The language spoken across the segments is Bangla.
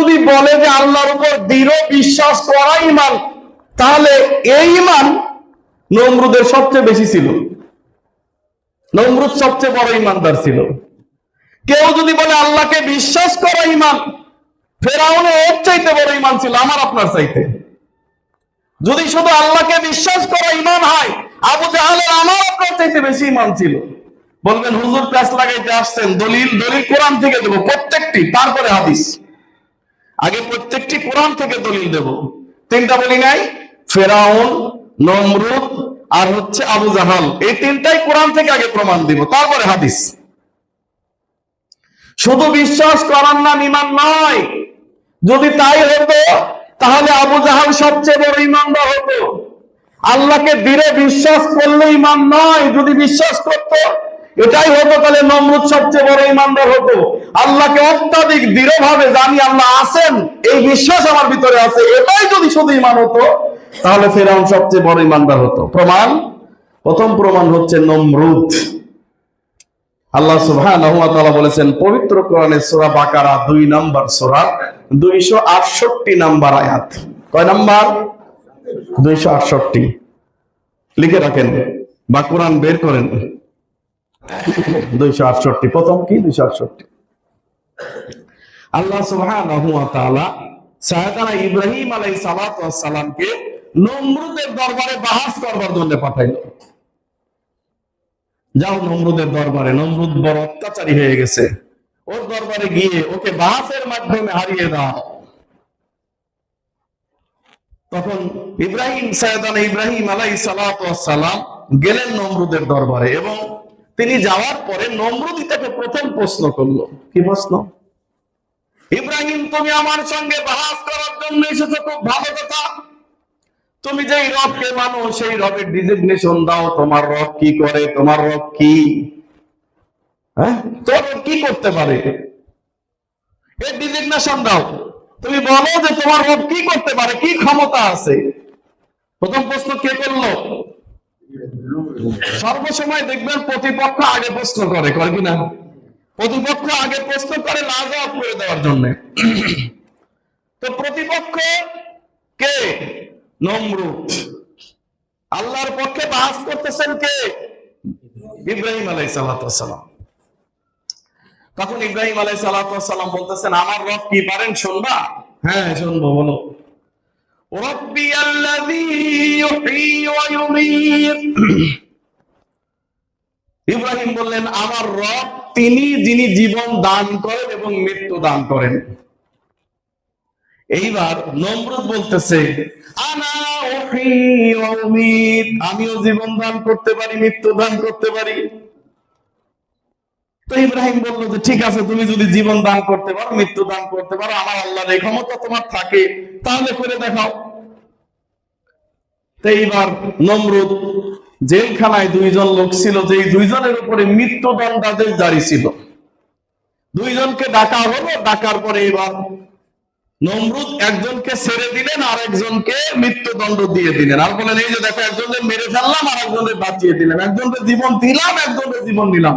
যদি বলে যে আল্লাহর উপর দৃঢ় বিশ্বাস করা ইমান তাহলে এই ইমান নমরুদের সবচেয়ে বেশি ছিল। নমরুদ সবচেয়ে বড় ইমানদার ছিল। কেউ যদি বলে আল্লাহকে বিশ্বাস করা ইমান ফেরাউনে ওর চাইতে বড় ইমান ছিল আমার, আপনার চাইতে। যদি শুধু আল্লাহকে বিশ্বাস করা ইমান হয়, আবু জাহালের আমার আপনার চাইতে বেশি ইমান ছিল। বলবেন, হুজুর প্যাস লাগাইতে আসছেন, দলিল দলিল কোরআন থেকে দেবো, প্রত্যেকটি, তারপরে হাদিস। আগে প্রত্যেকটি কোরআন থেকে দলিল দেব। তিনটা বলি নাই? ফেরাউন, নমরুদ, আর হচ্ছে আবু জাহাল। এই তিনটাই কোরআন থেকে আগে প্রমাণ দিব। তারপরে হাদিস। শুধু বিশ্বাস করার নাম ইমান নয়। যদি তাই হতো, তাহলে আবু জাহাল সবচেয়ে বড় ইমানদার হতো। আল্লাহকে দৃঢ় বিশ্বাস করলে ইমান নয়। যদি বিশ্বাস করত এটাই হতো তাহলে নমরুদ সবচেয়ে বড় ইমানদার হতো। আল্লাহকে অত্যাধিক দৃঢ়ভাবে জানি আল্লাহ আছেন, এই বিশ্বাস আমার ভিতরে আছে, এটাই যদি শুধু ইমান হতো, তাহলে ফেরাউন সবচেয়ে বড় ইমানদার হতো। প্রমাণ? প্রথম প্রমাণ হচ্ছে নমরুদ। আল্লাহ বলেছেন, পবিত্র কোরআনের সূরা বাকারা 2 নাম্বার সূরা 268 নাম্বার আয়াত। কয় নাম্বার? 268 লিখে রাখেন, বা কোরআন বের করেন। 268 প্রথম কি? 268 আল্লাহ সুবহানাহু ওয়া ইব্রাহিম আলাইহিস সালাতু ওয়াস সালামকে নমরুদের দরবারে বাহাস করবার জন্য পাঠাইলো। যাও নমরুদের দরবারে, নমরুদ বড় অত্যাচারী হয়ে গেছে। ওর দরবারে গিয়ে ওকে বাহাসের মাধ্যমে হারিয়ে দাও। তখন ইব্রাহিম সৈয়দান ইব্রাহিম আলাই সালাম গেলেন নমরুদের দরবারে এবং তিনি যাওয়ার পরে নমরুদই তাকে প্রথম প্রশ্ন করল। কি প্রশ্ন? ইব্রাহিম তুমি আমার সঙ্গে বাহাস করার জন্য এসেছ খুব ভালো কথা। তুমি যেই রবকে মানো সেই রবের ডিজিগনেশন দাও। তোমার রব কি করে? তোমার রব কি? হ্যাঁ? তোর কি করতে পারে? এর ডিজিগনেশন দাও। তুমি বলো যে তোমার রব কি করতে পারে? কি ক্ষমতা আছে? প্রথম প্রশ্ন কে করল? সর্বসময় দেখবেন প্রতিপক্ষ আগে প্রশ্ন করে করে কিনা প্রতিপক্ষ আগে প্রশ্ন করে লাজবাব করে দেওয়ার জন্য। তো প্রতিপক্ষ কে? নমরুদ। আল্লাহর পক্ষে বাস করতেছেন কে? ইব্রাহিম আলাই সালাম। তখন ইব্রাহিম আলাই সালাম বলতেছেন, আমার রব কি পারেন, শুনবা? হ্যাঁ শুনব, বলো। ইব্রাহিম বললেন, আমার রব তিনি যিনি জীবন দান করেন এবং মৃত্যু দান করেন। এইবার নমরুদ বলতেছে আমিও জীবন দান করতে পারি, মৃত্যু দান করতে পারি। তো ইব্রাহিম বলল যে, ঠিক আছে, তুমি যদি জীবন দান করতে পারো, মৃত্যু দান করতে পারো, আমার আল্লাহর এই ক্ষমতা তোমার থাকে, তাহলে করে দেখাও। এইবার নমরুদ জেলখানায় দুইজন লোক ছিল যে দুইজনের উপরে মৃত্যুদণ্ডাদেশ জারি ছিল। দুইজনকে ডাকা হলো, ডাকার পরে এবার নমরুদ একজনকে ছেড়ে দিলেন, আর একজনকে মৃত্যুদণ্ড দিয়ে দিলেন। আর বলেন, এই যে দেখো, একজনকে মেরে ফেললাম, আর একজনকে বাঁচিয়ে দিলাম। একজনকে জীবন দিলাম, একজনকে জীবন দিলাম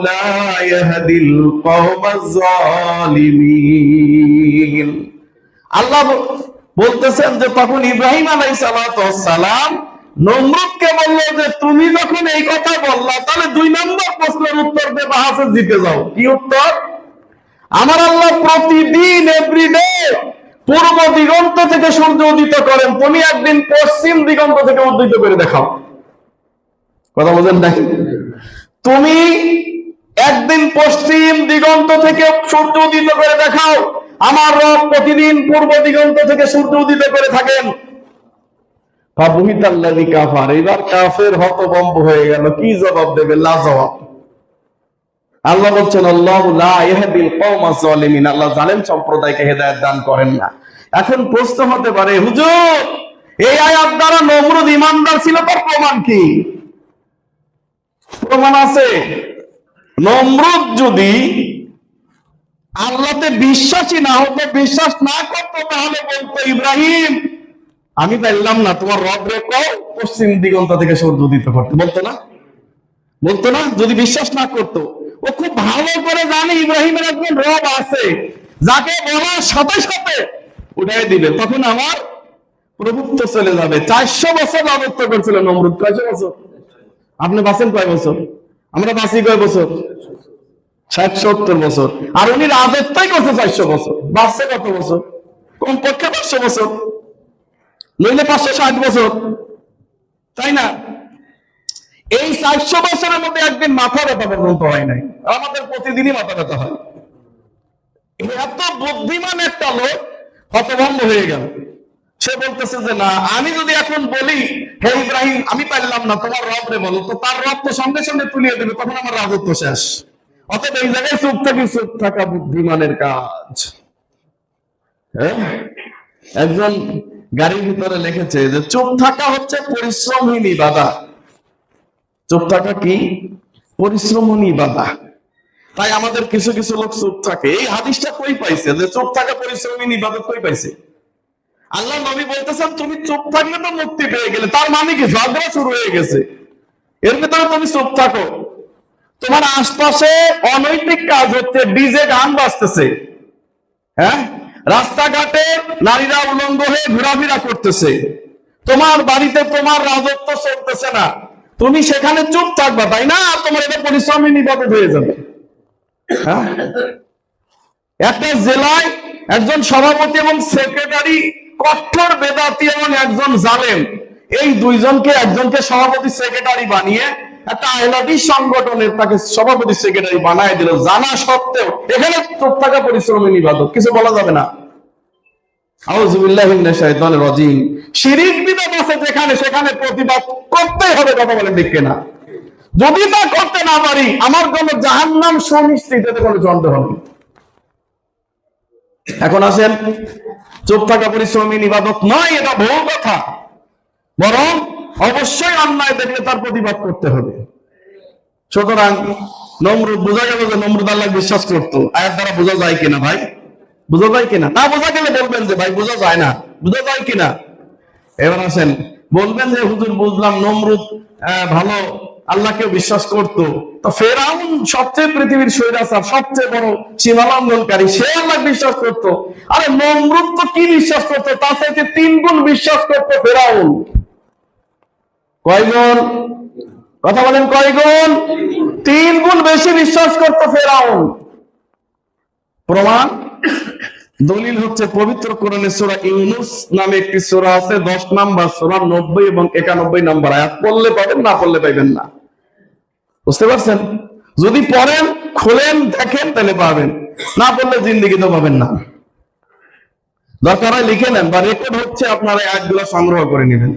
لا يهدي القوم الظالمين আল্লাহ বলতেছেন যে তখন ইব্রাহিম আলাই সালাম নমরুদকে বললো যে তুমি যখন এই কথা বললা তাহলে দুই নম্বর প্রশ্নের উত্তর দেবা হাসে জিতে যাও কি উত্তর আমার আল্লাহ প্রতিদিন এভরিডে পূর্ব দিগন্ত থেকে সূর্য উদিত করেন তুমি একদিন পশ্চিম দিগন্ত থেকে উদ্দিত করে দেখাও কথা বলছেন নাকি তুমি একদিন পশ্চিম দিগন্ত থেকে সূর্য উদিত করে দেখাও। আমার রব প্রতিদিন পূর্ব দিগন্ত থেকে সূর্য উদিত করে থাকেন। আল্লাহ সম্প্রদায়কে হেদায়েত দান করেন না। এখন প্রশ্ন হতে পারে, হুজুর, এই আয়াত দ্বারা নমরুদ ইমানদার ছিল, তার প্রমাণ কি? প্রমাণ আছে। নমরুদ যদি আল্লাহতে বিশ্বাসী না হতো, বিশ্বাস না করতো, তাহলে বলতো, ইব্রাহিম, আমি পারলাম না, তোমার রব রেখো পশ্চিম দিগন্ত থেকে সূর্য উদিত করতে বলতো না। বলতো না, যদি বিশ্বাস না করতো। ও খুব ভালো করে জানে ইব্রাহিমের একজন রব আছে, যাকে বলার সাথে সাথে উঠাই দিবে। তখন আমার প্রভুত্ব চলে যাবে। চারশো বছর রাজত্ব করছিল নমরুদ। কয়শো বছর? আপনি বাঁচেন কয় বছর? আমরা বাঁচি কয় বছর? ষাট, সত্তর বছর। আর উনি রাজত্বই করছে চারশো বছর। বাঁচছে কত বছর? কমপক্ষে পাঁচশো বছর। নইলে পাঁচশো ষাট বছর। তাই না? এই চারশো বছরের মধ্যে একদিন মাথা ব্যথা পর্যন্ত হয় নাই। আমাদের প্রতিদিনই মাথা ব্যথা হয়। এত বুদ্ধিমান একটা লোক হতভম্ব হয়ে গেল। সে বলতেছে যে, না, আমি যদি এখন বলি, হে ইব্রাহিম, আমি পারলাম না তোমার রব রে বলো, তো তার রব তো সঙ্গে সঙ্গে তুলিয়ে দেবে, তখন আমার রাজত্ব শেষ। অতএব এই জায়গায় চুপ থাকি, চুপ থাকা বুদ্ধিমানের কাজ। হ্যাঁ? একজন গাড়ির ভিতরে লিখেছে যে, চুপ থাকা হচ্ছে পরিশ্রমহীন বাধা। চুপ থাকা কি? পরিশ্রমহীন বাধা। তাই আমাদের কিছু কিছু লোক চুপ থাকে। এই হাদিসটা কই পাইছে? যে চুপ থাকা পরিশ্রমহীন ইবাদত কই পাইছে? আল্লাহ নবী বলতেছেন, তুমি চুপ থাকলে তো মুক্তি পেয়ে গেলে। তার মানে কি? ঝগড়া শুরু হয়ে গেছে। এর ভিতরে তুমি চুপ থাকো। তোমার আশপাশে অনৈতিক কাজ হচ্ছে, ডিজে গান বাজতেছে। হ্যাঁ? রাস্তাঘাটে নারীরা উলঙ্গ হয়ে ঘোরাফেরা করতেছে। তোমার বাড়িতে তোমার রাজত্ব চলতেছে না। তুমি সেখানে চুপ থাকবা, তাই না? তোমার এটা পরিশ্রমী নিবাদত হয়ে যাবে। হ্যাঁ? একটা জেলায় একজন সভাপতি এবং সেক্রেটারি কঠোর বেদাতি এবং একজন জালেম। এই দুইজনকে একজনকে সভাপতি সেক্রেটারি বানিয়ে একটা সংগঠনের তাকে সভাপতি সেক্রেটারি বানায় দিল। জানা সত্ত্বেও এখানে চোখ থাকা পরিশ্রমী নিবাদক, কিছু বলা যাবে না। সেখানে হবে, কথা যদি তা করতে না পারি, আমার জন্য জাহান্নাম সুনিশ্চিত, এতে কোনো সন্দেহ নেই এখন আসেন, চুপ থাকা পরিশ্রমী ইবাদত নয়, এটা বহু কথা। বরং অবশ্যই অন্যায় দেখলে তার প্রতিবাদ করতে হবে। সুতরাং নমরুদ, বোঝা গেল যে নমরুদ আল্লাহ বিশ্বাস করতো। আয়াত দ্বারা বোঝা যায় কিনা ভাই? বোঝা যায় কিনা? না, বোঝা গেলে বলবেন যে ভাই বোঝা যায় না। বোঝা যায় কিনা? এবার আসেন, বলবেন যে, হুজুর, বুঝলাম নমরুদ ভালো আল্লাহকে বিশ্বাস করতো। তো ফেরাউন সবচেয়ে পৃথিবীর স্বৈরাচার, সবচেয়ে বড় সীমালঙ্ঘনকারী, সে আল্লাহ বিশ্বাস করতো। আরে নমরুদ তো কি বিশ্বাস করতো? তার সাথে তিন গুণ বিশ্বাস করতো ফেরাউন। কয়গুণ? কথা বলেন কয়গুণ? তিন গুণ বেশি বিশ্বাস করতো ফেরাউন। প্রমাণ? দলিল হচ্ছে পবিত্র কোরআনের সূরা ইউনুস নামে একটি সূরা আছে 10 নাম্বার, সূরা 90 এবং 91 নাম্বার। আয়াত পড়লে পাবেন, না পড়লে পাবেন না। বুঝতে পারছেন? যদি পড়েন, খোলেন, দেখেন, তাহলে পাবেন। না পড়লে জিন্দিগি তো পাবেন না। দরকার হয় লিখে নেন বা রেকর্ড হচ্ছে, আপনারা আয়াতগুলো সংগ্রহ করে নেবেন।